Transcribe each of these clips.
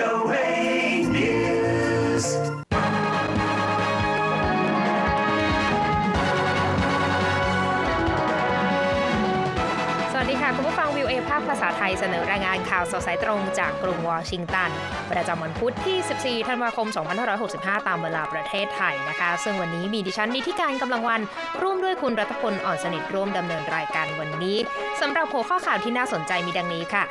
VOA News. สวัสดีค่ะ คุณผู้ฟังวิวเอภาคภาษาไทยเสนอรายงานข่าวสดสายตรงจากกรุงวอชิงตัน ประจำวันพุธที่ 14 ธันวาคม 2565 ตามเวลาประเทศไทยนะคะ ซึ่งวันนี้มีดิฉันนิติการกำลังวัน ร่วมด้วยคุณรัตพลอ่อนสนิทร่วมดำเนินรายการวันนี้สำหรับหัวข้อข่าวที่น่าสนใจมีดังนี้ค่ะ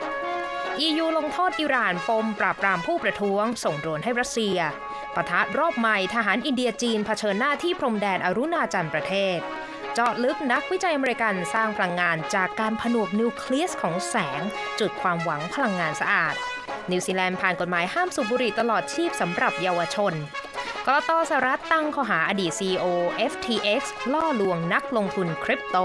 EU ลงโทษอิหร่านปมปราบปรามผู้ประท้วง ส่งโดรนให้รัสเซีย ปะทะรอบใหม่ทหารอินเดียจีนเผชิญหน้าที่พรมแดนอรุณาจันประเทศ เจาะลึกนักวิจัยอเมริกันสร้างพลังงานจากการผนวกนิวเคลียสของแสง จุดความหวังพลังงานสะอาด นิวซีแลนด์ผ่านกฎหมายห้ามสูบบุหรี่ตลอดชีพสำหรับเยาวชน กรตสหรัฐตั้งข้อหาอดีต CEO FTX ล่อลวงนักลงทุนคริปโต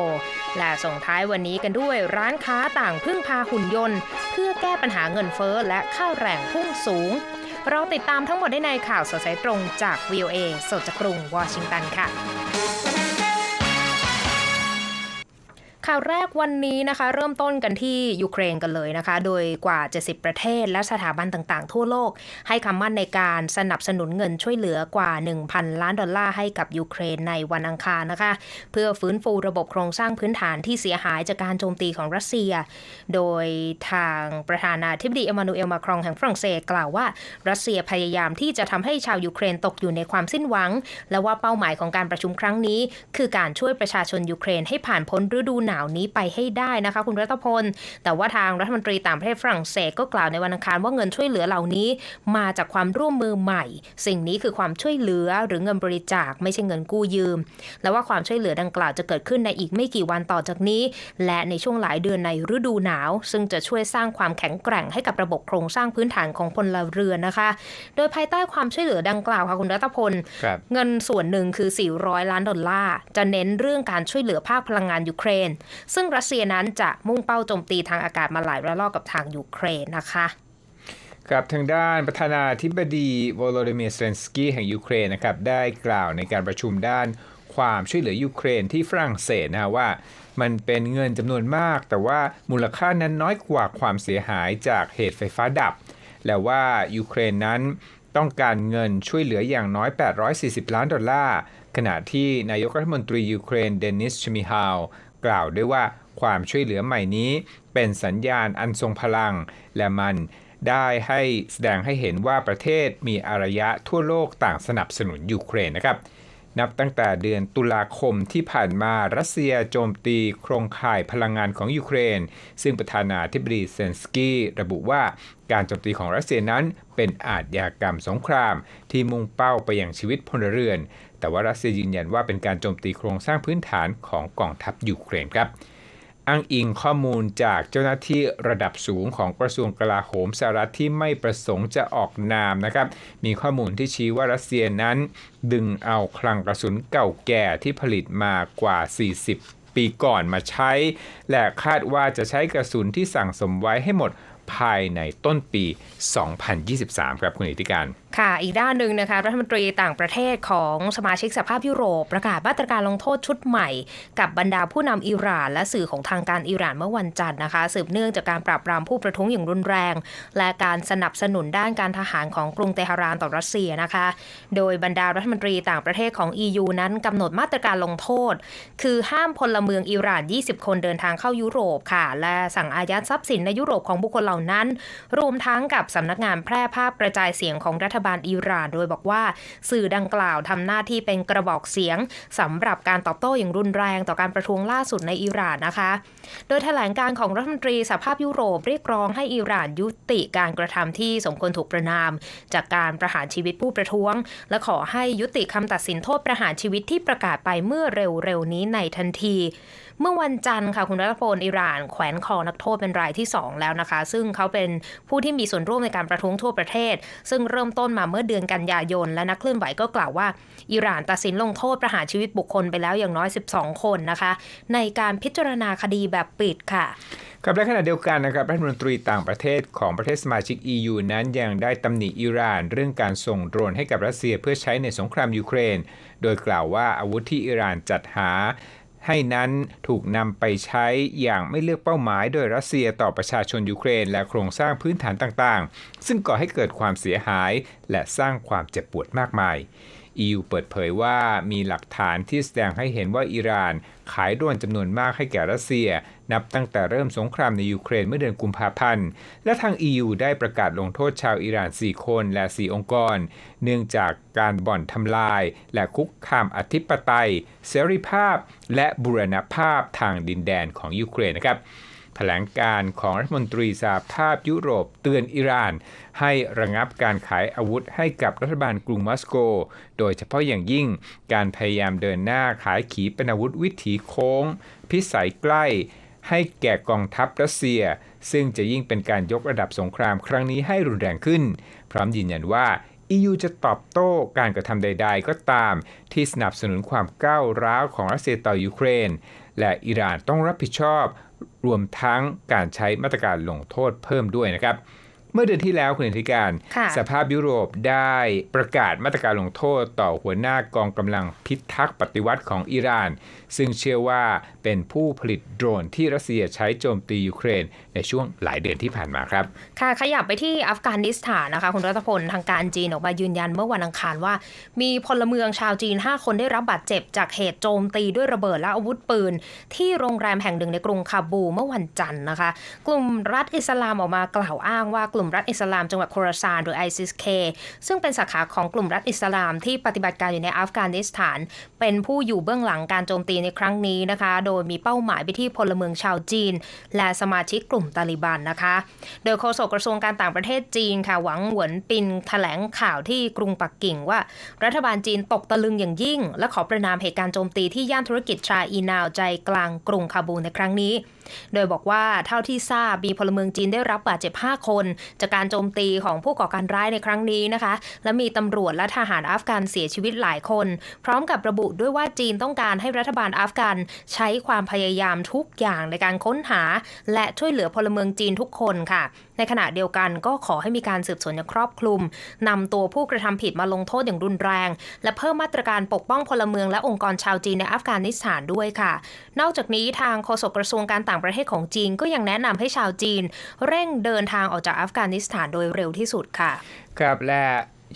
และส่งท้ายวันนี้กันด้วยร้านค้าต่างพึ่งพาหุ่นยนต์ เพื่อแก้ปัญหาเงินเฟ้อและค่าแรงพุ่งสูง เราติดตามทั้งหมดได้ในข่าวสดสายตรงจาก VOA สดจากกรุงวอชิงตันค่ะ ข่าวแรกวันนี้นะคะ เริ่มต้นกันที่ยูเครนกันเลยนะคะ โดยกว่า 70 ประเทศและสถาบันต่างๆ ทั่วโลก ให้คำมั่นในการสนับสนุนเงินช่วยเหลือกว่า 1,000 ล้านดอลลาร์ให้กับยูเครนในวันอังคารนะคะ เพื่อฟื้นฟูระบบโครงสร้างพื้นฐานที่เสียหายจากการโจมตีของรัสเซีย โดยทางประธานาธิบดีเอมานูเอลมาครองแห่งฝรั่งเศสกล่าวว่ารัสเซียพยายามที่จะทำให้ชาวยูเครนตกอยู่ในความสิ้นหวัง และว่าเป้าหมายของการประชุมครั้งนี้ คือการช่วยประชาชนยูเครนให้ผ่านพ้นฤดูหนาวนี้ไปให้ได้นะคะ คุณรัตพล แต่ว่าทางรัฐมนตรีต่างประเทศฝรั่งเศสก็กล่าวในวันอังคารว่าเงินช่วยเหลือเหล่านี้ มาจากความร่วมมือใหม่ สิ่งนี้คือความช่วยเหลือหรือเงินบริจาคไม่ใช่เงินกู้ยืม และว่าความช่วยเหลือดังกล่าวจะเกิดขึ้นในอีกไม่กี่วันต่อจากนี้ และในช่วงหลายเดือนในฤดูหนาว ซึ่งจะช่วยสร้างความแข็งแกร่งให้กับระบบโครงสร้างพื้นฐานของพลเรือนนะคะ โดยภายใต้ความช่วยเหลือดังกล่าวค่ะคุณรัตพลครับเงินส่วนหนึ่งคือ 400 ล้านดอลลาร์ จะเน้นเรื่องการช่วยเหลือภาคพลังงานยูเครนซึ่งรัสเซียนั้นจะมุ่งเป้าโจมตีทางอากาศมาหลายระลอกกับทางยูเครนนะคะกับทางด้านประธานาธิบดีวโลดิเมียร์เซนสกี้แห่งยูเครนนะครับได้กล่าวในการประชุมด้านความช่วยเหลือยูเครนที่ฝรั่งเศสนะว่า มันเป็นเงินจำนวนมาก แต่ว่ามูลค่านั้นน้อยกว่าความเสียหายจากเหตุไฟฟ้าดับ และว่ายูเครนนั้นต้องการเงินช่วยเหลืออย่างน้อย 840 ล้านดอลลาร์ขณะที่นายกรัฐมนตรียูเครนเดนิสชมิฮาล กล่าวด้วยว่าความช่วยเหลือใหม่นี้เป็นสัญญาณอันทรงพลัง และมันได้ให้แสดงให้เห็นว่าประเทศมีอารยะทั่วโลกต่างสนับสนุนยูเครนนะครับ นับตั้งแต่เดือนตุลาคมที่ผ่านมารัสเซียโจมตีโครงข่ายพลังงานของยูเครน ซึ่งประธานาธิบดีเซนสกี้ระบุว่าการโจมตีของรัสเซียนั้นเป็นอาชญากรรมสงคราม ที่มุ่งเป้าไปยังชีวิตพลเรือน แต่ว่ารัสเซียยืนยันว่าเป็นการโจมตีโครงสร้างพื้นฐานของกองทัพยูเครนครับ อ้างอิงข้อมูลจากเจ้าหน้าที่ระดับสูงของกระทรวงกลาโหมสหรัฐที่ไม่ประสงค์จะออกนามนะครับ มีข้อมูลที่ชี้ว่ารัสเซียนั้น ดึงเอาคลังกระสุนเก่าแก่ที่ผลิตมากว่า 40 ปีก่อนมาใช้ และคาดว่าจะใช้กระสุนที่สั่งสมไว้ให้หมดภายในต้นปี 2023 ครับคุณอิทธิการ ค่ะ อีกด้านหนึ่งนะคะรัฐมนตรีต่างประเทศของสมาชิกสภาพยุโรป ประกาศมาตรการลงโทษชุดใหม่ กับบรรดาผู้นำอิหร่าน และสื่อของทางการอิหร่านเมื่อวันจันทร์นะคะ สืบเนื่องจากการปราบปรามผู้ประท้วงอย่างรุนแรง และการสนับสนุนด้านการทหารของกรุงเตหะรานต่อรัสเซียนะคะ โดยบรรดารัฐมนตรีต่างประเทศของ EU นั้นกำหนดมาตรการลงโทษ คือห้ามพลเมืองอิหร่าน 20 คนเดินทางเข้ายุโรปค่ะ และสั่งอายัดทรัพย์สินในยุโรปของบุคคลเหล่านั้น รวมทั้งกับสำนักงานแพร่ภาพกระจายเสียงของรัฐบาลอิหร่าน โดยบอกว่าสื่อดังกล่าวทำหน้าที่เป็นกระบอกเสียงสำหรับการตอบโต้อย่างรุนแรงต่อการประท้วงล่าสุดในอิหร่านนะคะ โดยแถลงการของรัฐมนตรีสหภาพยุโรปเรียกร้องให้อิหร่านยุติการกระทำที่สมควรถูกประนาม จากการประหารชีวิตผู้ประท้วง และขอให้ยุติคำตัดสินโทษประหารชีวิตที่ประกาศไปเมื่อเร็วๆนี้ในทันที เมื่อวันจันทร์ค่ะคุณรัตพลอิหร่าน แขวนคอนักโทษเป็นรายที่ 2 แล้วนะคะ ซึ่งเขาเป็นผู้ที่มีส่วนร่วมในการประท้วงทั่วประเทศ ซึ่งเริ่มต้นมาเมื่อเดือนกันยายน และนักเคลื่อนไหวก็กล่าวว่า อิหร่านตัดสินลงโทษประหารชีวิตบุคคลไปแล้วอย่างน้อย 12 คนนะคะ ในการพิจารณาคดีแบบปิดค่ะครับและขณะเดียวกันนะครับรัฐมนตรีต่างประเทศของประเทศสมาชิก EU นั้นยังได้ตำหนิอิหร่าน เรื่องการส่งโดรนให้กับรัสเซียเพื่อใช้ในสงครามยูเครน โดยกล่าวว่าอาวุธที่อิหร่านจัดหา ให้นั้นถูกนำไปใช้อย่างไม่เลือกเป้าหมายโดยรัสเซียต่อประชาชนยูเครน และโครงสร้างพื้นฐานต่างๆ ซึ่งก่อให้เกิดความเสียหายและสร้างความเจ็บปวดมากมาย EU เปิดเผยว่ามีหลักฐานที่แสดงให้เห็นว่าอิหร่านขายโดรนจำนวนมากให้แก่รัสเซีย นับตั้งแต่เริ่มสงครามในยูเครนเมื่อเดือนกุมภาพันธ์ และทาง EU ได้ประกาศลงโทษชาวอิหร่าน 4 คนและ 4 องค์กร เนื่องจากการบ่อนทำลาย และคุกคามอธิปไตย เสรีภาพ และบูรณภาพทางดินแดนของยูเครนนะครับแถลงการของรัฐมนตรีสหภาพยุโรปเตือนอิหร่าน ให้ระงับการขายอาวุธให้กับรัฐบาลกรุงมอสโก โดยเฉพาะอย่างยิ่งการพยายามเดินหน้าขายขีปนาวุธวิถีโค้ง พิสัยใกล้ ให้แก่กองทัพรัสเซีย ซึ่งจะยิ่งเป็นการยกระดับสงครามครั้งนี้ให้รุนแรงขึ้น พร้อมยืนยันว่า EU จะตอบโต้การกระทำใด ๆ ก็ตาม ที่สนับสนุนความก้าวร้าวของรัสเซียต่อยูเครน และอิหร่านต้องรับผิดชอบ รวมทั้งการใช้มาตรการลงโทษเพิ่มด้วยนะครับเมื่อเดือนที่แล้วคุณอธิการค่ะสภาพยุโรปได้ประกาศมาตรการลงโทษต่อหัวหน้ากองกำลังพิทักษ์ปฏิวัติของอิหร่าน ซึ่งเชื่อว่าเป็นผู้ผลิตโดรนที่รัสเซียใช้โจมตียูเครน ในช่วงหลายเดือนที่ผ่านมาครับ ค่ะขยับไปที่อัฟกานิสถานนะคะ คุณรัตพลทางการจีนออกมายืนยันเมื่อวันอังคารว่า มีพลเมืองชาวจีน 5 คนได้รับบาดเจ็บจากเหตุโจมตีด้วยระเบิดและอาวุธปืน ที่โรงแรมแห่งหนึ่งในกรุงคาบูเมื่อวันจันทร์นะคะ กลุ่มรัฐอิสลามออกมากล่าวอ้างว่ากลุ่มรัฐอิสลามจังหวัดโคราซานหรือ ISIS-K ซึ่งเป็นสาขาของกลุ่มรัฐอิสลามที่ปฏิบัติการอยู่ในอัฟกานิสถาน เป็นผู้อยู่เบื้องหลังการโจมตีในครั้งนี้นะคะ โดยมีเป้าหมายไปที่พลเมืองชาวจีน และสมาชิกกลุ่มตาลิบันนะคะ โดยโฆษกกระทรวงการต่างประเทศจีนค่ะหวังหวนปินแถลงข่าวที่กรุงปักกิ่งว่า รัฐบาลจีนตกตะลึงอย่างยิ่ง และขอประนามเหตุการณ์โจมตีที่ย่านธุรกิจชาอีนาวใจกลางกรุงคาบูในครั้งนี้ โดยบอกว่าเท่าที่ทราบมีพลเมืองจีนได้รับบาดเจ็บ 5 คน จากการโจมตีของผู้ก่อการร้ายในครั้งนี้นะคะ และมีตำรวจและทหารอัฟกันเสียชีวิตหลายคน พร้อมกับระบุด้วยว่าจีนต้องการให้รัฐบาลอัฟกันใช้ความพยายามทุกอย่างในการค้นหา และช่วยเหลือพลเมืองจีนทุกคนค่ะ ในขณะเดียวกันก็ขอให้มีการสืบสวนอย่างครอบคลุมนำตัวผู้กระทำผิดมาลงโทษอย่างรุนแรง และเพิ่มมาตรการปกป้องพลเมืองและองค์กรชาวจีนในอัฟกานิสถานด้วยค่ะ นอกจากนี้ทางโฆษกกระทรวงการต่างประเทศของจีนก็ยังแนะนำให้ชาวจีน เร่งเดินทางออกจากอัฟกานิสถานโดยเร็วที่สุดค่ะ ครับและ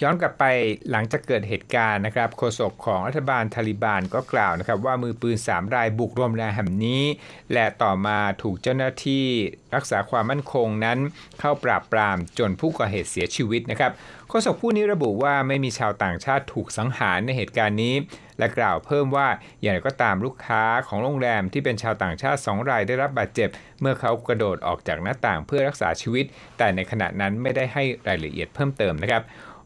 ย้อนกลับไปหลังจากเกิดเหตุการณ์นะครับโฆษกของรัฐบาลทาลิบานก็กล่าวนะครับ ว่ามือปืน 3 รายบุกโรงแรมแห่งนี้ และต่อมาถูกเจ้าหน้าที่รักษาความมั่นคงนั้น เข้าปราบปรามจนผู้ก่อเหตุเสียชีวิตนะครับโฆษกผู้นี้ระบุว่าไม่มีชาวต่างชาติถูกสังหารในเหตุการณ์นี้ และกล่าวเพิ่มว่าอย่างไรก็ตามลูกค้าของโรงแรมที่เป็นชาวต่างชาติ 2 รายได้รับบาดเจ็บ เมื่อเขากระโดดออกจากหน้าต่างเพื่อรักษาชีวิต แต่ในขณะนั้นไม่ได้ให้รายละเอียดเพิ่มเติมนะครับ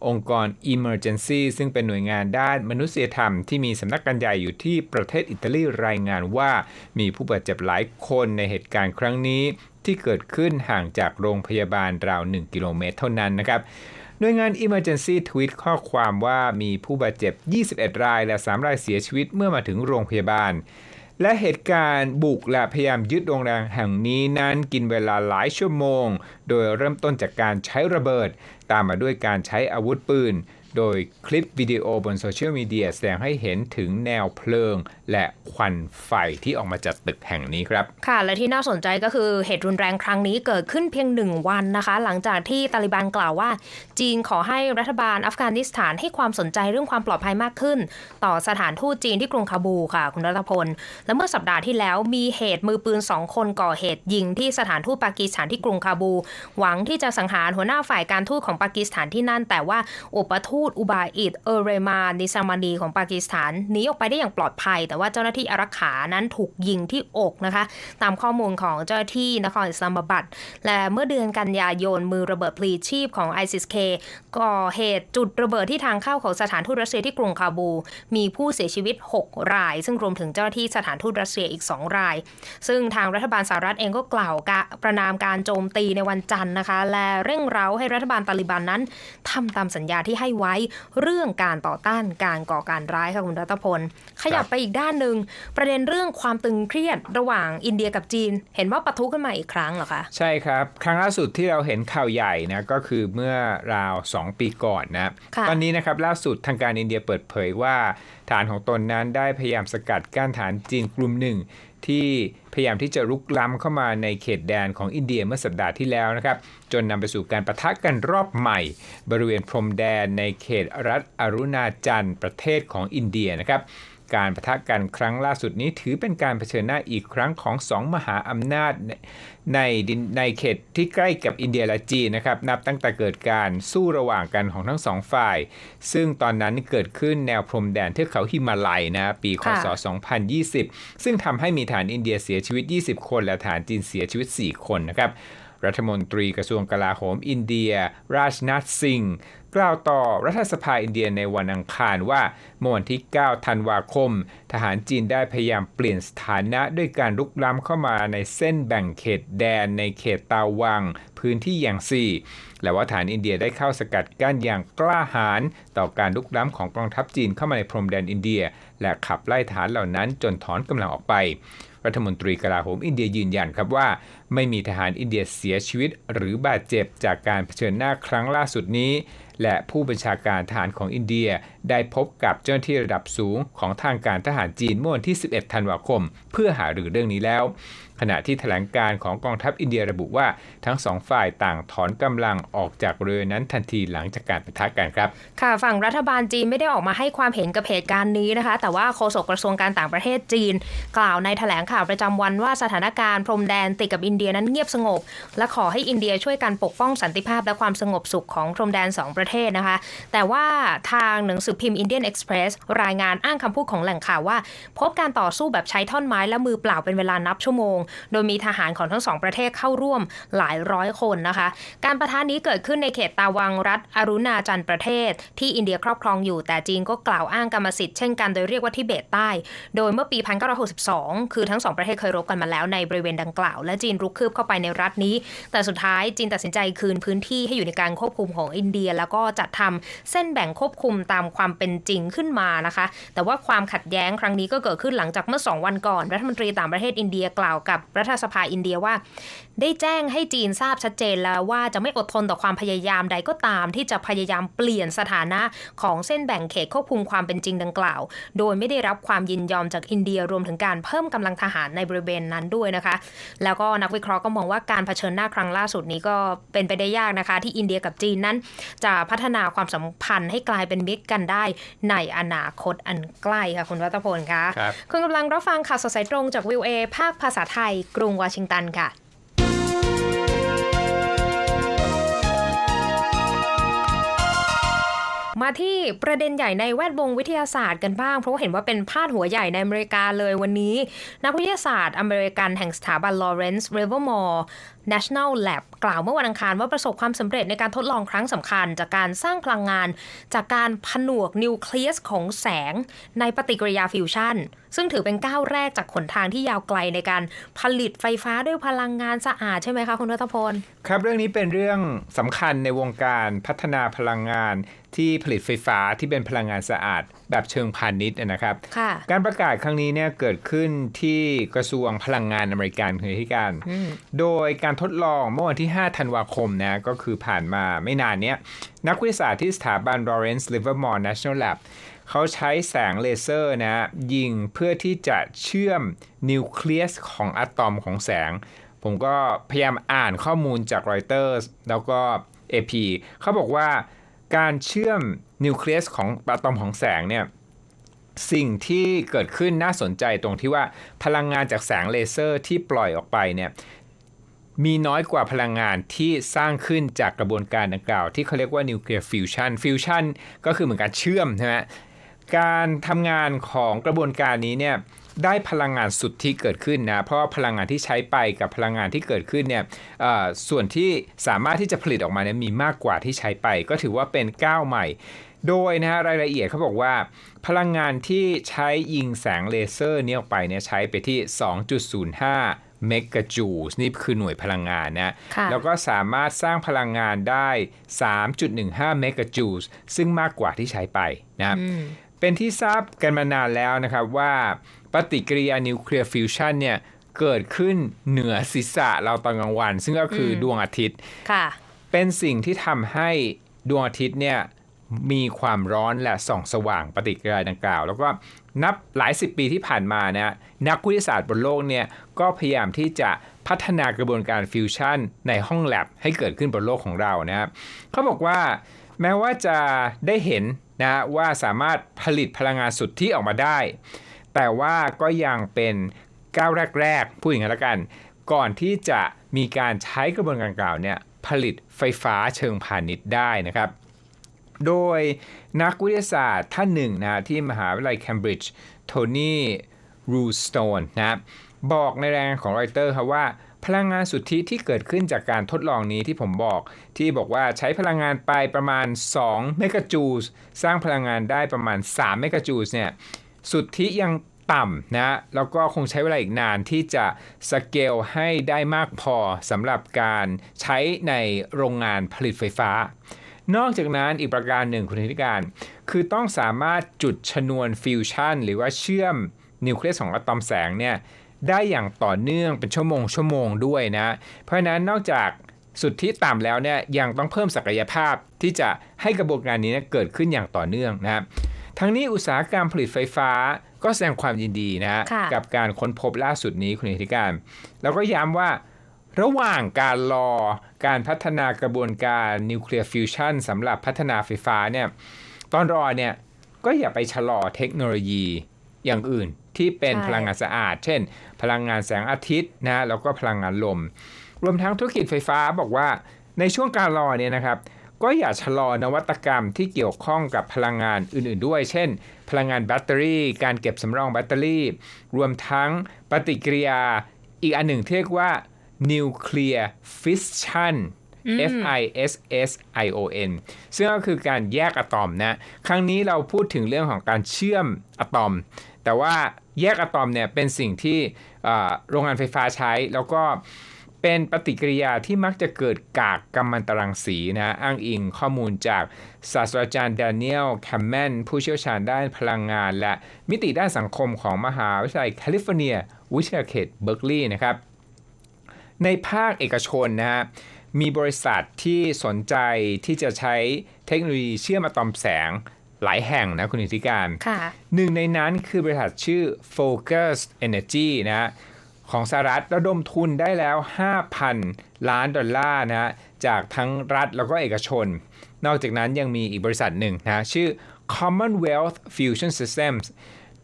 องค์กร Emergency ซึ่งเป็นหน่วยงานด้านมนุษยธรรมที่มีสำนักงานใหญ่อยู่ที่ประเทศอิตาลีรายงานว่า มีผู้บาดเจ็บหลายคนในเหตุการณ์ครั้งนี้ ที่เกิดขึ้นห่างจากโรงพยาบาลราว 1 กิโลเมตรเท่านั้นนะครับหน่วยงาน Emergency ทวีตข้อความว่ามีผู้บาดเจ็บ 21 ราย และ 3 รายเสียชีวิตเมื่อมาถึงโรงพยาบาล และเหตุการณ์บุกและพยายามยึดโรงแรมแห่งนี้นั้นกินเวลาหลายชั่วโมง โดยเริ่มต้นจากการใช้ระเบิด ตามมาด้วยการใช้อาวุธปืน โดยคลิปวิดีโอบนโซเชียลมีเดียแสดงให้เห็นถึงแนวเพลิง และควันไฟที่ออกมาจากตึกแห่งนี้ครับ ค่ะ และที่น่าสนใจก็คือเหตุรุนแรงครั้งนี้เกิดขึ้นเพียงหนึ่งวันนะคะ หลังจากที่ตาลิบันกล่าวว่า จีนขอให้รัฐบาลอัฟกานิสถานให้ความสนใจเรื่องความปลอดภัยมากขึ้น ต่อสถานทูตจีนที่กรุงคาบูค่ะ คุณรัตพล และเมื่อสัปดาห์ที่แล้วมีเหตุมือปืนสองคนก่อเหตุยิงที่สถานทูตปากีสถานที่กรุงคาบู หวังที่จะสังหารหัวหน้าฝ่ายการทูตของปากีสถานที่นั่น แต่ว่าอุปทูตอุบาอิดเอเรมานิซามานีของปากีสถานหนีออกไปได้อย่างปลอดภัย แต่ว่าเจ้าหน้าที่อารักขานั้นถูกยิงที่อกนะคะ ตามข้อมูลของเจ้าหน้าที่นครอิสลามบัดและเมื่อเดือนกันยายนมือระเบิดพลีชีพของ ISIS-K ก่อเหตุจุดระเบิดที่ทางเข้าของสถานทูตรัสเซียที่กรุงคาบู มีผู้เสียชีวิต 6 ราย ซึ่งรวมถึงเจ้าหน้าที่สถานทูตรัสเซียอีก 2 ราย ซึ่งทางรัฐบาลสหรัฐเองก็กล่าวกะประนามการโจมตีในวันจันทร์นะคะ และเร่งเร้าให้รัฐบาลตาลิบันนั้นทำตามสัญญาที่ให้ไว้ว้เรื่องการต่อต้านการก่อการร้ายค่ะคุณรัตพล ขยับไปอีกด้านหนึ่งประเด็นเรื่องความตึงเครียดระหว่างอินเดียกับจีน เห็นว่าปะทุขึ้นมาอีกครั้งเหรอคะใช่ครับ ครั้งล่าสุดที่เราเห็นข่าวใหญ่นะก็คือเมื่อราว 2 ปีก่อนนะค่ะตอนนี้นะครับล่าสุดทางการอินเดียเปิดเผยว่า ฐานของตนนั้นได้พยายามสกัดกั้นฐานจีนกลุ่มหนึ่ง ที่พยายามที่จะรุกล้ำเข้ามาในเขตแดนของอินเดียเมื่อสัปดาห์ที่แล้วนะครับ จนนำไปสู่การประทะกันรอบใหม่ บริเวณพรมแดนในเขตรัฐอรุณาจันทร์ประเทศของอินเดียนะครับ การประทะกันครั้งล่าสุดนี้ถือเป็นการเผชิญหน้าอีกครั้งของสองมหาอำนาจในในดินในเขตที่ใกล้กับอินเดียและจีนนะครับนับตั้งแต่เกิดการสู้ระหว่างกันของทั้งสองฝ่าย ซึ่งตอนนั้นเกิดขึ้นแนวพรมแดนเทือกเขาหิมาลัยนะปีคศ 2020 ซึ่งทำให้มีฐานอินเดียเสียชีวิต 20 คน และฐานจีนเสียชีวิต 4 คนนะครับรัฐมนตรีกระทรวงกลาโหมอินเดีย ราชนาธซิงห์ กล่าวต่อรัฐสภาอินเดียในวันอังคารว่าเมื่อวันที่ 9 ธันวาคม ทหารจีนได้พยายามเปลี่ยนสถานะด้วยการลุกล้ำเข้ามาในเส้นแบ่งเขตแดนในเขตตาวัง พื้นที่อย่างซีและว่าฐานอินเดียได้เข้าสกัดกั้นอย่างกล้าหาญต่อการลุกล้ำของกองทัพจีนเข้ามาในพรมแดนอินเดีย และขับไล่ฐานเหล่านั้นจนถอนกำลังออกไปรัฐมนตรีกลาโหมอินเดียยืนยันครับว่า ไม่มีทหารอินเดียเสียชีวิตหรือบาดเจ็บจากการเผชิญหน้าครั้งล่าสุดนี้ และผู้บัญชาการทหารของอินเดียได้พบกับเจ้าหน้าที่ระดับสูงของทางการทหารจีนเมื่อวันที่ 11 ธันวาคม เพื่อหารือเรื่องนี้แล้ว ขณะที่แถลงการของกองทัพอินเดียระบุว่าทั้งสองฝ่ายต่างถอนกำลังออกจากบริเวณนั้นทันทีหลังจากการปะทะกันครับ ค่ะฝั่งรัฐบาลจีนไม่ได้ออกมาให้ความเห็นกับเหตุการณ์นี้นะคะ แต่ว่าโฆษกกระทรวงการต่างประเทศจีน กล่าวในแถลงข่าวประจำวันว่าสถานการณ์พรมแดนติดกับอินเดียนั้นเงียบสงบ และขอให้อินเดียช่วยกันปกป้องสันติภาพและความสงบสุขของพรมแดน 2 ประเทศนะคะ แต่ว่าทางหนังสือพิมพ์ Indian Express รายงานอ้างคำพูดของแหล่งข่าวว่า พบการต่อสู้แบบใช้ท่อนไม้และมือเปล่าเป็นเวลานับชั่วโมงโดยมีทหารของทั้งสองประเทศเข้าร่วมหลายร้อยคนนะคะ การประทะนี้เกิดขึ้นในเขตตาวังรัฐอรุณาจันทร์ประเทศ ที่อินเดียครอบครองอยู่ แต่จีนก็กล่าวอ้างกรรมสิทธิ์เช่นกันโดยเรียกว่าทิเบตใต้ โดยเมื่อปี 1962 คือทั้งสองประเทศเคยรบกันมาแล้วในบริเวณดังกล่าว และจีนรุกคืบเข้าไปในรัฐนี้ แต่สุดท้ายจีนตัดสินใจคืนพื้นที่ให้อยู่ในการควบคุมของอินเดีย แล้วก็จัดทำเส้นแบ่งควบคุมตามความเป็นจริงขึ้นมานะคะ แต่ว่าความขัดแย้งครั้งนี้ก็เกิดขึ้นหลังจากเมื่อ 2 วันก่อน รัฐมนตรีต่างประเทศอินเดียกล่าวกับรัฐสภาอินเดียว่า ได้แจ้งให้จีนทราบชัดเจนแล้วว่าจะไม่อดทนต่อความพยายามใดก็ตาม ที่จะพยายามเปลี่ยนสถานะของเส้นแบ่งเขตควบคุมความเป็นจริงดังกล่าว โดยไม่ได้รับความยินยอมจากอินเดียรวมถึงการเพิ่มกำลังทหารในบริเวณนั้นด้วยนะคะ แล้วก็นักวิเคราะห์ก็มองว่าการเผชิญหน้าครั้งล่าสุดนี้ก็เป็นไปได้ยากนะคะ ที่อินเดียกับจีนนั้น จะพัฒนาความสัมพันธ์ให้กลายเป็นมิตรกันได้ในอนาคตอันใกล้ค่ะคุณวัตพลคะครับคุณกำลังรับฟังข่าวสดสายตรงจากวิวเอภาคภาษาไทยกรุงวอชิงตันค่ะ มาที่ประเด็นใหญ่ในแวดวงวิทยาศาสตร์กันบ้าง เพราะว่าเห็นว่าเป็นพาดหัวใหญ่ในอเมริกาเลยวันนี้ นักวิทยาศาสตร์อเมริกันแห่งสถาบัน Lawrence Livermore National Lab กล่าวเมื่อวันอังคารว่าประสบความสำเร็จในการทดลองครั้งสำคัญ จากการสร้างพลังงาน จากการผนวกนิวเคลียสของแสงในปฏิกิริยาฟิวชั่น ซึ่งถือเป็นก้าวแรกจากขนทางที่ยาวไกลในการผลิตไฟฟ้าด้วยพลังงานสะอาดใช่ไหมคะคุณรัตพล ครับเรื่องนี้เป็นเรื่องสำคัญในวงการพัฒนาพลังงาน ที่ผลิตไฟฟ้าที่เป็นพลังงานสะอาด แบบเชิงพาณิชย์นะครับค่ะการประกาศครั้งนี้เนี่ยเกิดขึ้นที่กระทรวงพลังงานอเมริกันคือที่การ โดยการทดลองเมื่อวันที่ 5 ธันวาคมนะก็คือผ่านมาไม่นานเนี้ยนักวิทยาศาสตร์ที่สถาบัน Lawrence Livermore National Lab เขาใช้แสงเลเซอร์นะยิงเพื่อที่จะเชื่อมนิวเคลียสของอะตอมของแสง ผมก็พยายามอ่านข้อมูลจากรอยเตอร์แล้วก็ AP เขาบอกว่า การเชื่อมนิวเคลียสของอะตอมของแสงเนี่ยสิ่งที่เกิดขึ้นน่าสนใจตรงที่ว่าพลังงานจากแสงเลเซอร์ที่ปล่อยออกไปเนี่ยมีน้อยกว่าพลังงานที่สร้างขึ้นจากกระบวนการดังกล่าว ที่เขาเรียกว่านิวเคลียร์ฟิวชันฟิวชันก็คือเหมือนการเชื่อมใช่ไหม การทำงานของกระบวนการนี้เนี่ยได้พลังงานสุดที่เกิดขึ้นนะเพราะว่าพลังงานที่ใช้ไปกับพลังงานที่เกิดขึ้นเนี่ยเอ่อส่วนที่สามารถที่จะผลิตออกมาเนี่ยมีมากกว่าที่ใช้ไป ก็ถือว่าเป็นก้าวใหม่ โดยนะฮะรายละเอียดเขาบอกว่า พลังงานที่ใช้ยิงแสงเลเซอร์นี้ออกไปเนี่ยใช้ไปที่ 2.05 เมกะจูลนี่คือหน่วยพลังงานนะค่ะแล้วก็สามารถสร้างพลังงานได้ 3.15 เมกะจูลซึ่งมากกว่าที่ใช้ไปนะครับอืม เป็นที่ทราบกันมานานแล้วนะครับว่าปฏิกิริยานิวเคลียร์ฟิวชันเนี่ยเกิดขึ้นเหนือศีรษะเราตอนกลางวัน ซึ่งก็คืออมดวงอาทิตย์ค่ะเป็นสิ่งที่ทำให้ดวงอาทิตย์เนี่ยมีความร้อนและส่องสว่างปฏิกิริยาดังกล่าว แล้วก็นับหลายสิบปีที่ผ่านมานะนักวิทยาศาสตร์บนโลกเนี่ยก็พยายามที่จะพัฒนากระบวนการฟิวชั่นในห้องแลบให้เกิดขึ้นบนโลกของเรานะครับเขาบอกว่า แม้ว่าจะได้เห็นนะว่าสามารถผลิตพลังงานสุทธิออกมาได้ แต่ว่าก็ยังเป็นก้าวแรกๆพูดอย่างนั้นละกัน ก่อนที่จะมีการใช้กระบวนการกล่าวเนี่ยผลิตไฟฟ้าเชิงพาณิชย์ได้นะครับ โดยนักวิทยาศาสตร์ท่านหนึ่งนะที่มหาวิทยาลัยเคมบริดจ์โทนี่รูสโตนนะบอกในรายงานของรอยเตอร์ครับว่า พลังงานสุทธิที่เกิดขึ้นจากการทดลองนี้ที่ผมบอก ที่บอกว่าใช้พลังงานไปประมาณ2เมกะจูลส์สร้างพลังงานได้ประมาณ3เมกะจูลส์เนี่ยสุทธิยังต่ำนะแล้วก็คงใช้เวลาอีกนานที่จะสเกลให้ได้มากพอสำหรับการใช้ในโรงงานผลิตไฟฟ้า นอกจากนั้นอีกประการหนึ่งคุณธิการ คือต้องสามารถจุดชนวนฟิวชันหรือว่าเชื่อมนิวเคลียสของอะตอมแสงเนี่ย ได้อย่างต่อเนื่องเป็นชั่วโมงชั่วโมงด้วยนะ เพราะฉะนั้นนอกจากสุดที่ต่ำแล้วเนี่ยยังต้องเพิ่มศักยภาพที่จะให้กระบวนการนี้เนี่ยเกิดขึ้นอย่างต่อเนื่องนะครับทั้งนี้อุตสาหกรรมผลิตไฟฟ้าก็แสดงความยินดีนะฮะค่ะกับการค้นพบล่าสุดนี้คุณธิการ แล้วก็ย้ำว่าระหว่างการรอการพัฒนากระบวนการนิวเคลียร์ฟิวชันสำหรับพัฒนาไฟฟ้าเนี่ยตอนรอเนี่ยก็อย่าไปชะลอเทคโนโลยีอย่างอื่น ที่เป็นใช่พลังงานสะอาด เช่น พลังงานแสงอาทิตย์นะแล้วก็พลังงานลม รวมทั้งธุรกิจไฟฟ้าบอกว่าในช่วงการรอเนี่ยนะครับก็อย่าชะลอนวัตกรรมที่เกี่ยวข้องกับพลังงานอื่นๆด้วย เช่น พลังงานแบตเตอรี่ การเก็บสำรองแบตเตอรี่ รวมทั้งปฏิกิริยาอีกอันหนึ่งที่เรียกว่า nuclear fission F I S S I O N ซึ่งก็คือการแยกอะตอมนะ ครั้งนี้เราพูดถึงเรื่องของการเชื่อมอะตอม แต่ว่า แยกอะตอมเนี่ยเป็นสิ่งที่โรงงานไฟฟ้าใช้แล้วก็เป็นปฏิกิริยาที่มักจะเกิดกากกัมมันตรังสีนะอ้างอิงข้อมูลจากศาสตราจารย์ดานิเอลแคมแมนผู้เชี่ยวชาญด้านพลังงาน และมิติด้านสังคมของมหาวิทยาลัยแคลิฟอร์เนีย วิทยาเขตเบิร์กลีย์นะครับ ในภาคเอกชนนะฮะมีบริษัทที่สนใจที่จะใช้เทคโนโลยีเชื่อมอะตอมแสง หลายแห่งนะคุณอิทธิการค่ะหนึ่งในนั้นคือบริษัทชื่อ Focus Energy นะฮะของสหรัฐระดมทุนได้แล้ว 5,000 ล้านดอลลาร์นะฮะจากทั้งรัฐแล้วก็เอกชน นอกจากนั้นยังมีอีกบริษัทหนึ่งนะชื่อ Commonwealth Fusion Systems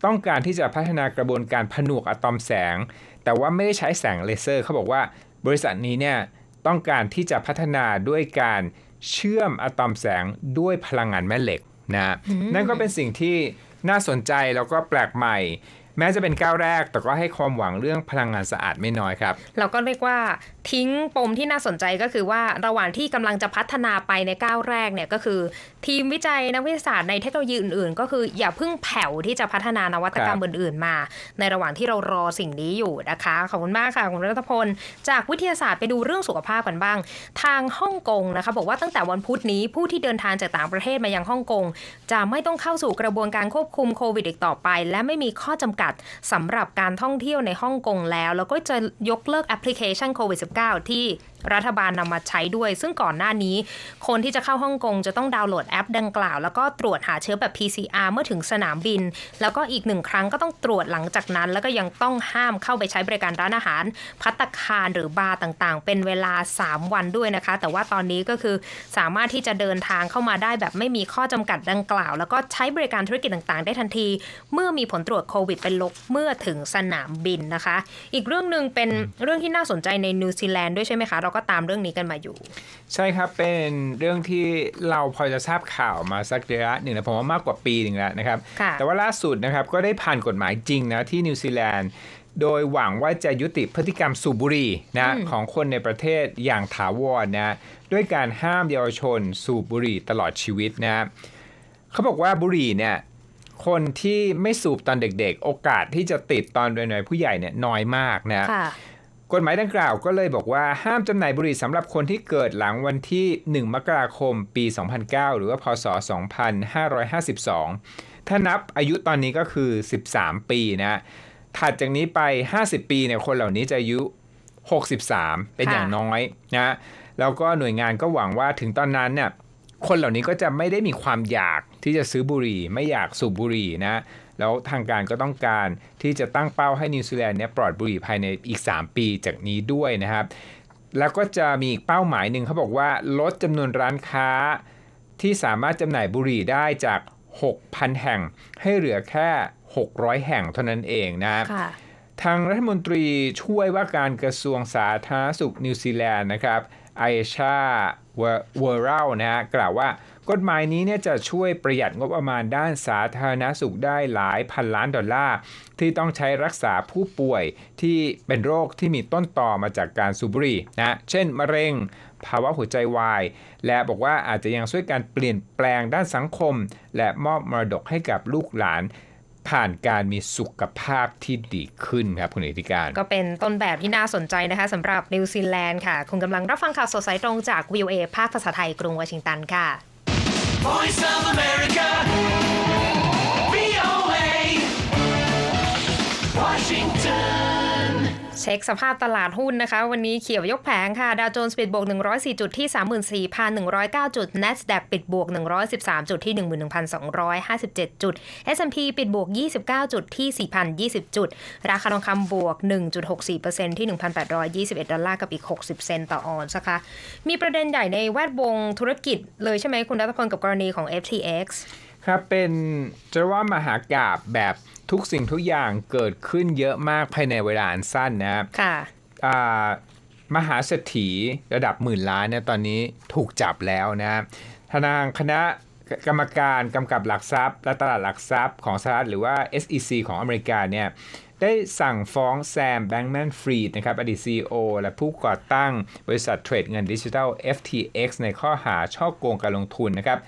ต้องการที่จะพัฒนากระบวนการผนวกอะตอมแสง แต่ว่าไม่ได้ใช้แสงเลเซอร์ เขาบอกว่าบริษัทนี้เนี่ยต้องการที่จะพัฒนาด้วยการเชื่อมอะตอมแสงด้วยพลังงานแม่เหล็ก นะนั่นก็เป็นสิ่งที่น่าสนใจแล้วก็แปลกใหม่ แม้จะเป็นก้าวแรก แต่ก็ให้ความหวังเรื่องพลังงานสะอาดไม่น้อยครับ เราก็เรียกว่าทิ้งปมที่น่าสนใจก็คือว่าระหว่างที่กำลังจะพัฒนาไปในก้าวแรกเนี่ยก็คือ ทีมวิจัยนักวิทยาศาสตร์ในเทคโนโลยีอื่นๆ ก็คืออย่าเพิ่งแผ่วที่จะพัฒนานวัตกรรมอื่นๆมา ในระหว่างที่เรารอสิ่งนี้อยู่นะคะ ขอบคุณมากค่ะคุณรัตพล จากวิทยาศาสตร์ไปดูเรื่องสุขภาพกันบ้าง ทางฮ่องกงนะคะบอกว่าตั้งแต่วันพุธนี้ผู้ที่เดินทางจากต่างประเทศมายังฮ่องกงจะไม่ต้องเข้าสู่กระบวนการควบคุมโควิดอีกต่อไป และไม่มีข้อจำกัดสำหรับการท่องเที่ยวในฮ่องกงแล้ว แล้วก็จะยกเลิกแอปพลิเคชันโควิด -19 ที่รัฐบาลนำมาใช้ด้วย ซึ่งก่อนหน้านี้ คนที่จะเข้าฮ่องกงจะต้องดาวน์โหลดแอปดังกล่าว แล้วก็ตรวจหาเชื้อแบบ PCR เมื่อถึงสนามบิน แล้วก็อีกหนึ่งครั้งก็ต้องตรวจหลังจากนั้น แล้วก็ยังต้องห้ามเข้าไปใช้บริการร้านอาหาร พัตตาคารหรือบาร์ต่างๆ เป็นเวลา 3 วันด้วยนะคะ แต่ว่าตอนนี้ก็คือสามารถที่จะเดินทางเข้ามาได้แบบไม่มีข้อจำกัดดังกล่าว แล้วก็ใช้บริการธุรกิจต่างๆ ได้ทันที เมื่อมีผลตรวจโควิดเป็นลบเมื่อถึงสนามบินนะคะ อีกเรื่องหนึ่งเป็นเรื่องที่น่าสนใจในนิวซีแลนด์ด้วยใช่ไหมคะเราก็ตามเรื่องนี้กันมาอยู่ ใช่ครับเป็นเรื่องที่เราพอจะทราบข่าวมาสักระยะหนึ่งนะผมว่ามากกว่าปีหนึ่งแล้วนะครับค่ะแต่ว่าล่าสุดนะครับก็ได้ผ่านกฎหมายจริงนะที่นิวซีแลนด์โดยหวังว่าจะยุติพฤติกรรมสูบบุหรี่นะของคนในประเทศอย่างถาวรนะด้วยการห้ามเยาวชนสูบบุหรี่ตลอดชีวิตนะเขาบอกว่าบุหรี่เนี่ยคนที่ไม่สูบตอนเด็กๆ โอกาสที่จะติดตอนเป็นวัยผู้ใหญ่เนี่ยน้อยมากนะค่ะ กฎหมายดังกล่าวก็เลยบอกว่าห้ามจำหน่ายบุหรี่สำหรับคนที่เกิดหลังวันที่ 1 มกราคม ปี 2009 หรือว่าพศ 2552 ถ้านับอายุตอนนี้ก็คือ 13 ปีนะถัดจากนี้ไป 50 ปีเนี่ยคนเหล่านี้จะอายุ 63 เป็นอย่างน้อยนะแล้วก็หน่วยงานก็หวังว่าถึงตอนนั้นเนี่ยคนเหล่านี้ก็จะไม่ได้มีความอยากที่จะซื้อบุหรี่ ไม่อยากสูบบุหรี่นะ แล้วทางการก็ต้องการที่จะตั้งเป้าให้นิวซีแลนด์เนี่ยปลอดบุหรี่ภายในอีก 3 ปีจากนี้ด้วยนะครับ แล้วก็จะมีอีกเป้าหมายหนึ่งเขาบอกว่าลดจำนวนร้านค้าที่สามารถจำหน่ายบุหรี่ได้จาก 6,000 แห่ง ให้เหลือแค่ 600 แห่งเท่านั้นเองนะค่ะทางรัฐมนตรีช่วยว่าการกระทรวงสาธารณสุขนิวซีแลนด์นะครับไอชาเวอร์เรลนะฮะกล่าวว่า กฎหมายนี้เนี่ยจะช่วยประหยัดงบประมาณด้านสาธารณสุขได้หลายพันล้านดอลลาร์ ที่ต้องใช้รักษาผู้ป่วยที่เป็นโรคที่มีต้นต่อมาจากการสูบบุหรี่นะ เช่น มะเร็ง ภาวะหัวใจวาย และบอกว่าอาจจะยังช่วยการเปลี่ยนแปลงด้านสังคม และมอบมรดกให้กับลูกหลานผ่านการมีสุขภาพที่ดีขึ้นครับคุณเอธิการ ก็เป็นต้นแบบที่น่าสนใจนะคะสำหรับนิวซีแลนด์ค่ะ คุณกำลังรับฟังข่าวสดสายตรงจาก VOA ภาคภาษาไทยกรุงวอชิงตันค่ะ Voice of America. เช็คสภาพตลาดหุ้นนะคะ วันนี้เขียวยกแผงค่ะดาวโจนส์ปิดบวก 104 จุดที่ 34,109 จุด NASDAQ ปิดบวก 113 จุดที่ 11,257 จุด S&P ปิดบวก 29 จุดที่ 4,020 จุด ราคาทองคำบวก 1.64%ที่ 1,821 ดอลลาร์กับอีก 60 เซนต์ต่อออนซ์นะคะมีประเด็นใหญ่ในแวดวงธุรกิจเลยใช่ไหมคุณรัตพลกับกรณีของ FTX ครับเป็นจะว่ามหากาบแบบทุกสิ่งทุกอย่างเกิดขึ้นเยอะมากภายในเวลาอันสั้นนะครับค่ะอ่ามหาเศรษฐีระดับหมื่นล้านเนี่ยตอนนี้ถูกจับแล้วนะทางคณะกรรมการกำกับหลักทรัพย์ และตลาดหลักทรัพย์ของสหรัฐหรือว่า SEC ของอเมริกาเนี่ยได้สั่งฟ้องแซมแบงก์แมนฟรีดนะครับอดีต CEO และผู้ก่อตั้งบริษัทเทรดเงินดิจิทัล FTX ในข้อหาช่อโกงการลงทุนนะครับ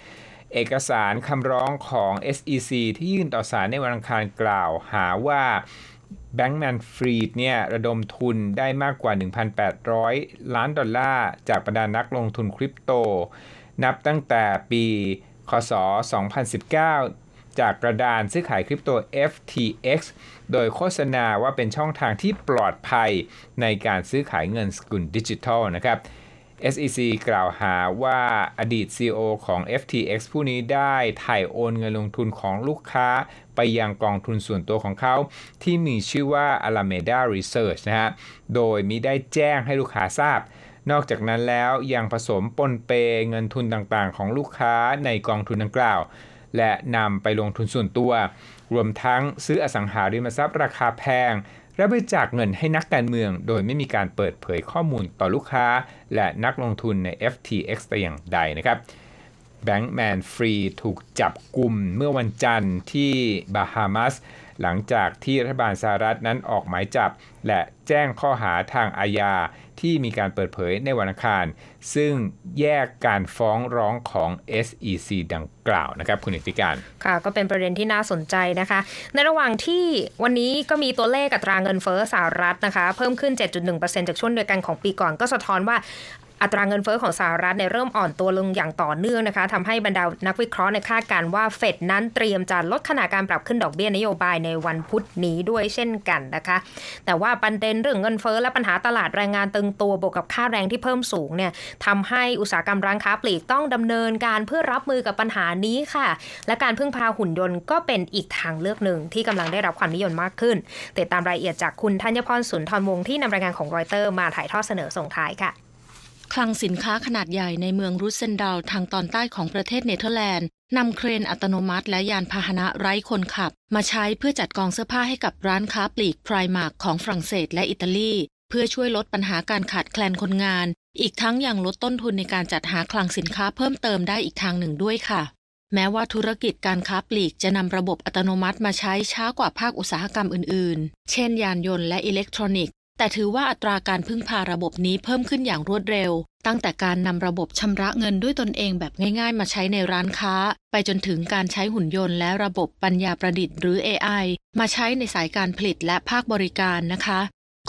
เอกสารคำร้องของ SEC ที่ยื่นต่อศาลในวันอังคารกล่าวหาว่าแบงก์แมนฟรีดเนี่ยระดมทุนได้มากกว่า 1,800 ล้านดอลลาร์ จากบรรดานักลงทุนคริปโต นับตั้งแต่ปีคศ 2019 จากกระดานซื้อขายคริปโต FTX โดยโฆษณาว่าเป็นช่องทางที่ปลอดภัยในการซื้อขายเงินสกุลดิจิทัลนะครับ SEC กล่าวหาว่าอดีต CEO ของ FTX ผู้นี้ได้ถ่ายโอนเงินลงทุนของลูกค้าไปยังกองทุนส่วนตัวของเขา ที่มีชื่อว่า Alameda Research นะฮะ โดยมิได้แจ้งให้ลูกค้าทราบ นอกจากนั้นแล้วยังผสมปนเปเงินทุนต่างๆ ของลูกค้าในกองทุนดังกล่าว และนำไปลงทุนส่วนตัว รวมทั้งซื้ออสังหาริมทรัพย์ราคาแพง และบริจาคเงินให้นักการเมือง โดยไม่มีการเปิดเผยข้อมูลต่อลูกค้า และนักลงทุนใน FTX แต่อย่างใดนะครับแบงก์แมนฟรีถูกจับกลุ่มเมื่อวันจันทร์ที่บาฮามัสหลังจากที่รัฐบาลสหรัฐนั้นออกหมายจับ และแจ้งข้อหาทางอาญา ที่มีการเปิดเผยในวันอังคาร ซึ่งแยกการฟ้องร้องของ SEC ดังกล่าวนะครับ คุณอิทธิการ ค่ะ ก็เป็นประเด็นที่น่าสนใจนะคะ ในระหว่างที่วันนี้ก็มีตัวเลขอัตราเงินเฟ้อสหรัฐนะคะ เพิ่มขึ้น 7.1%จากช่วงเดียวกันของปีก่อนก็สะท้อนว่า อัตราเงินเฟ้อของสหรัฐเนี่ยเริ่มอ่อนตัวลงอย่างต่อเนื่องนะคะทำให้บรรดานักวิเคราะห์ในคาดการณ์ว่าเฟดนั้นเตรียมจะลดขนาดการปรับขึ้นดอกเบี้ยนโยบายในวันพุธนี้ด้วยเช่นกันนะคะ แต่ว่าประเด็นเรื่องเงินเฟ้อและปัญหาตลาดแรงงานตึงตัวบวกกับค่าแรงที่เพิ่มสูงเนี่ยทำให้อุตสาหกรรมร้านค้าปลีกต้องดำเนินการเพื่อรับมือกับปัญหานี้ค่ะ และการพึ่งพาหุ่นยนต์ก็เป็นอีกทางเลือกหนึ่งที่กำลังได้รับความนิยมมากขึ้นติดตามรายละเอียดจากคุณธัญพรสุนทรวงศ์ที่นำรายงานของรอยเตอร์มาถ่ายทอดเสนอส่งท้ายค่ะ คลังสินค้าขนาดใหญ่ในเมืองรูสเซนดาลทางตอนใต้ของประเทศเนเธอร์แลนด์นำเครนอัตโนมัติและยานพาหนะไร้คนขับ มาใช้เพื่อจัดกองเสื้อผ้าให้กับร้านค้าปลีกไพรมาร์กของฝรั่งเศสและอิตาลี เพื่อช่วยลดปัญหาการขาดแคลนคนงาน อีกทั้งยังลดต้นทุนในการจัดหาคลังสินค้าเพิ่มเติมได้อีกทางหนึ่งด้วยค่ะ แม้ว่าธุรกิจการค้าปลีกจะนำระบบอัตโนมัติมาใช้ช้ากว่าภาคอุตสาหกรรมอื่นๆ เช่น ยานยนต์และอิเล็กทรอนิกส แต่ถือว่าอัตราการพึ่งพาระบบนี้เพิ่มขึ้นอย่างรวดเร็ว ตั้งแต่การนำระบบชำระเงินด้วยตนเองแบบง่ายๆ มาใช้ในร้านค้า ไปจนถึงการใช้หุ่นยนต์และระบบปัญญาประดิษฐ์หรือ AI มาใช้ในสายการผลิตและภาคบริการนะคะ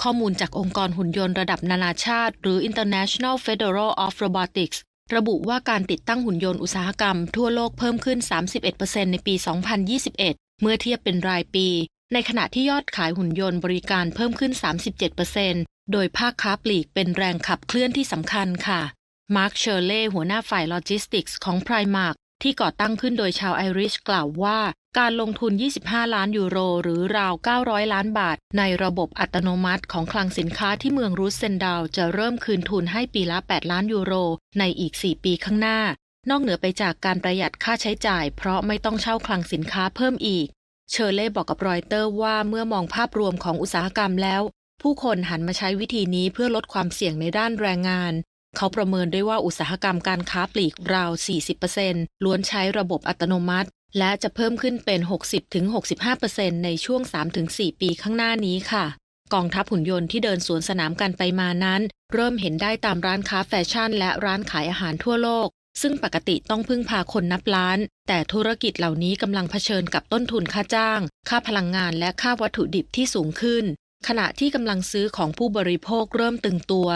ข้อมูลจากองค์กรหุ่นยนต์ระดับนานาชาติ หรือ International Federal of Robotics ระบุว่าการติดตั้งหุ่นยนต์อุตสาหกรรมทั่วโลกเพิ่มขึ้น 31%ในปี 2021 เมื่อเทียบเป็นรายปี ในขณะที่ยอดขายหุ่นยนต์บริการเพิ่มขึ้น 37%โดยภาคค้าปลีกเป็นแรงขับเคลื่อนที่สำคัญค่ะมาร์คเชอร์เล่หัวหน้าฝ่ายโลจิสติกส์ของ Primark ที่ก่อตั้งขึ้นโดยชาวไอริชกล่าวว่า การลงทุน 25 ล้านยูโร หรือราว 900 ล้านบาท ในระบบอัตโนมัติของคลังสินค้าที่เมืองรูสเซนดาวจะเริ่มคืนทุนให้ปีละ 8 ล้านยูโร ในอีก 4 ปีข้างหน้า นอกเหนือไปจากการประหยัดค่าใช้จ่าย เพราะไม่ต้องเช่าคลังสินค้าเพิ่มอีก เชอร์เล่บอกกับรอยเตอร์ว่าเมื่อมองภาพรวมของอุตสาหกรรมแล้ว ผู้คนหันมาใช้วิธีนี้เพื่อลดความเสี่ยงในด้านแรงงาน เขาประเมินด้วยว่าอุตสาหกรรมการค้าปลีกราว 40%ล้วนใช้ระบบอัตโนมัติ และจะเพิ่มขึ้นเป็น 60-65%ในช่วง 3-4 ปีข้างหน้านี้ค่ะ กองทัพหุ่นยนต์ที่เดินสวนสนามกันไปมานั้น เริ่มเห็นได้ตามร้านค้าแฟชั่น และร้านขายอาหารทั่วโลก ซึ่งปกติต้องพึ่งพาคนนับล้าน แต่ธุรกิจเหล่านี้กำลังเผชิญกับต้นทุนค่าจ้าง ค่าพลังงานและค่าวัตถุดิบที่สูงขึ้น ขณะที่กำลังซื้อของผู้บริโภคเริ่มตึงตัว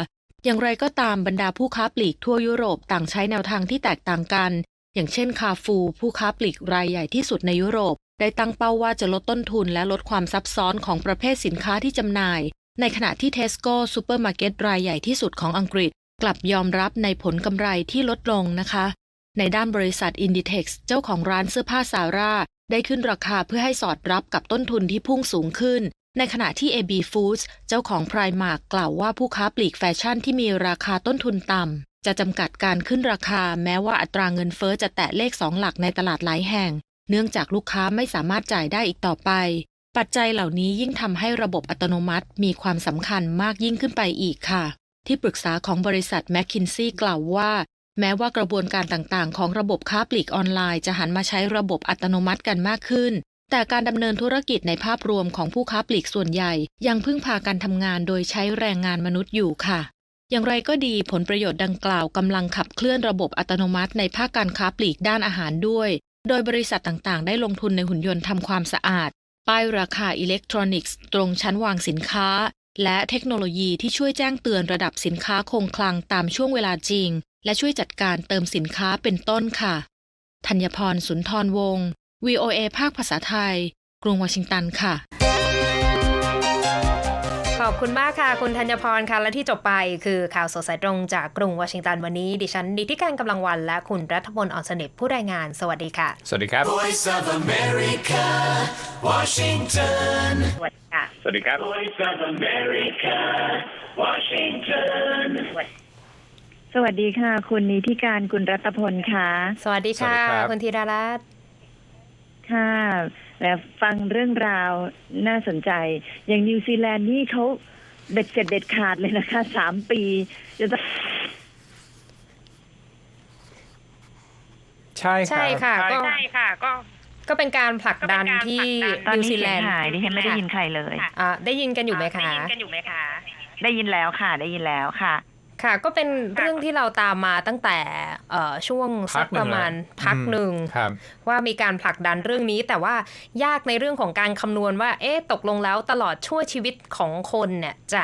อย่างไรก็ตามบรรดาผู้ค้าปลีกทั่วยุโรปต่างใช้แนวทางที่แตกต่างกัน อย่างเช่นคาฟูผู้ค้าปลีกรายใหญ่ที่สุดในยุโรป ได้ตั้งเป้าว่าจะลดต้นทุนและลดความซับซ้อนของประเภทสินค้าที่จำหน่าย ในขณะที่เทสโก้ซูเปอร์มาร์เก็ตรายใหญ่ที่สุดของอังกฤษ กลับยอมรับในผลกำไรที่ลดลงนะคะ ในด้านบริษัท Inditex เจ้าของร้านเสื้อผ้าซาร่าได้ขึ้นราคาเพื่อให้สอดรับกับต้นทุนที่พุ่งสูงขึ้น ในขณะที่ AB Foods เจ้าของ Primark กล่าวว่าผู้ค้าปลีกแฟชั่นที่มีราคาต้นทุนต่ำจะจำกัดการขึ้นราคาแม้ว่าอัตราเงินเฟ้อจะแตะเลขสองหลักในตลาดหลายแห่ง เนื่องจากลูกค้าไม่สามารถจ่ายได้อีกต่อไป ปัจจัยเหล่านี้ยิ่งทำให้ระบบอัตโนมัติมีความสำคัญมากยิ่งขึ้นไปอีกค่ะ ที่ปรึกษาของบริษัท m c k คินซี่กล่าวว่า แม้ว่ากระบวนการต่างๆ ของระบบค้าปลีกออนไลน์จะหันมาใช้ระบบอัตโนมัติกันมากขึ้น แต่การดำเนินธุรกิจในภาพรวมของผู้ค้าปลีกส่วนใหญ่ ยังพึ่งพาการทำงานโดยใช้แรงงานมนุษย์อยู่ค่ะอย่างไรก็ดีผลประโยชน์ดังกล่าวกำลังขับเคลื่อนระบบอัตโนมัติในภาคการค้าปลีกด้านอาหารด้วย โดยบริษัทต่างๆ ได้ลงทุนในหุ่นยนต์ทำความสะอาด ป้ายราคาอิเล็กทรอนิกส์ ตรงชั้นวางสินค้า และเทคโนโลยีที่ช่วยแจ้งเตือนระดับสินค้าคงคลังตามช่วงเวลาจริง และช่วยจัดการเติมสินค้าเป็นต้นค่ะธัญพรสุนทรวงศ์ VOA ภาคภาษาไทย กรุงวอชิงตันค่ะ อบคุณมากค่ะ คุณธัญพรค่ะ และที่จบไปคือข่าวสดสายตรงจากกรุงวอชิงตันวันนี้ ดิฉันดิที่การกำลังวันและคุณรัฐพลอ่อนสนิทผู้รายงาน สวัสดีค่ะ สวัสดีครับ Voice of America, Washington. สวัสดีค่ะ สวัสดีครับ Voice of America, Washington. สวัสดีค่ะ คุณนิติการคุณรัตพลค่ะ สวัสดีค่ะสวัสดีครับคุณธีรารัตน์ค่ะ และฟังเรื่องราวน่าสนใจ อย่างนิวซีแลนด์นี่เขาเด็ดเสร็จเด็ดขาดเลยนะคะสามปีจะต้องใช่ครับใช่ค่ะ ก็ใช่ค่ะ ก็ก็เป็นการผลักดันที่ตอนนิวนี้ซีเสีแลยงนด์หายดิฉันไม่ได้ยินใครเลยอ่าได้ยินกันอยู่ไหมคะได้ยินแล้วค่ะ ได้ยินแล้วค่ะ ค่ะ ก็เป็นเรื่องที่เราตามมาตั้งแต่เอ่อช่วงสักประมาณพักหนึ่งครับว่ามีการผลักดันเรื่องนี้ แต่ว่ายากในเรื่องของการคำนวณว่า เอ๊ะตกลงแล้วตลอดชั่วชีวิตของคนเนี่ยจะ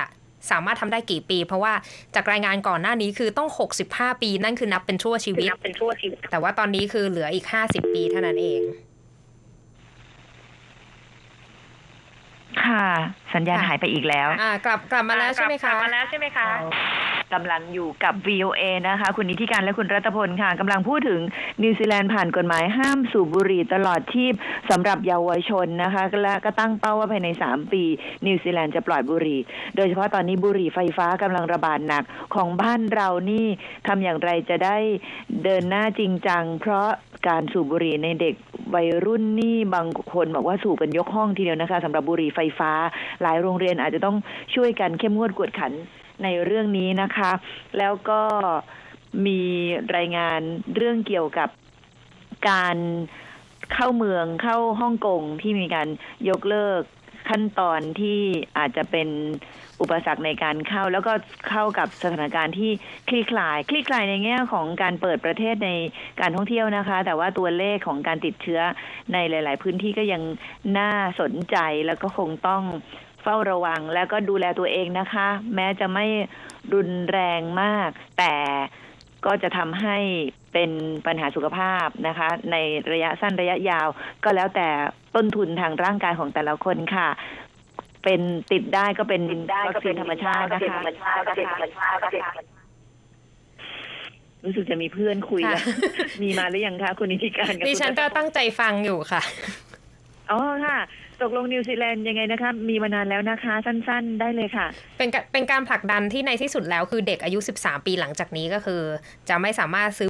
สามารถทำได้กี่ปี เพราะว่าจากรายงานก่อนหน้านี้คือต้อง 65 ปีนั่นคือนับเป็นชั่วชีวิตแต่ว่าตอนนี้คือเหลืออีก 50 ปีเท่านั้นเอง ค่ะ สัญญาณค่ะหายไปอีกแล้ว อ่ากลับกลับมาแล้วใช่ไหมคะก กำลังอยู่กับ VOA นะคะ คุณนิติการและคุณรัตพลค่ะกำลังพูดถึงนิวซีแลนด์ผ่านกฎหมายห้ามสูบบุหรี่ตลอดชีพสำหรับเยาวชนนะคะและก็ตั้งเป้าว่าภายใน 3 ปี นิวซีแลนด์จะปล่อยบุหรี่ โดยเฉพาะตอนนี้บุหรี่ไฟฟ้ากำลังระบาดหนักของบ้านเรานี่ทำอย่างไรจะได้เดินหน้าจริงจัง เพราะการสูบบุหรี่ในเด็กวัยรุ่นนี่บางคนบอกว่าสูบกันยกห้องทีเดียวนะคะสำหรับบุหรี่ไฟฟ้า หลายโรงเรียนอาจจะต้องช่วยกันเข้มงวดกวดขัน ในเรื่องนี้นะคะ แล้วก็มีรายงานเรื่องเกี่ยวกับการเข้าเมืองเข้าฮ่องกงที่มีการยกเลิกขั้นตอนที่อาจจะเป็นอุปสรรคในการเข้า แล้วก็เข้ากับสถานการณ์ที่คลี่คลาย คลี่คลายในแง่ของการเปิดประเทศในการท่องเที่ยวนะคะ แต่ว่าตัวเลขของการติดเชื้อในหลาย ๆ พื้นที่ก็ยังน่าสนใจแล้วก็คงต้อง เฝ้าระวังแล้วก็ดูแลตัวเองนะคะ แม้จะไม่รุนแรงมาก แต่ก็จะทำให้เป็นปัญหาสุขภาพนะคะ ในระยะสั้นระยะยาว ก็แล้วแต่ต้นทุนทางร่างกายของแต่ละคนค่ะ เป็นติดได้ก็เป็นวัคซีนธรรมชาตินะคะรู้สึกจะมีเพื่อนคุยแล้วค่ะมีมาหรือยังคะคุณนิติการกับดิฉันคุณก็ตั้งใจฟังอยู่ค่ะอ๋อค่ะ ตกลงนิวซีแลนด์ยังไงนะคะ มีมานานแล้วนะคะ สั้นๆ ได้เลยค่ะ เป็นกะเป็นการผลักดันที่ในที่สุดแล้วคือเด็กอายุ 13 ปีหลังจากนี้ก็คือ จะไม่สามารถซื้อ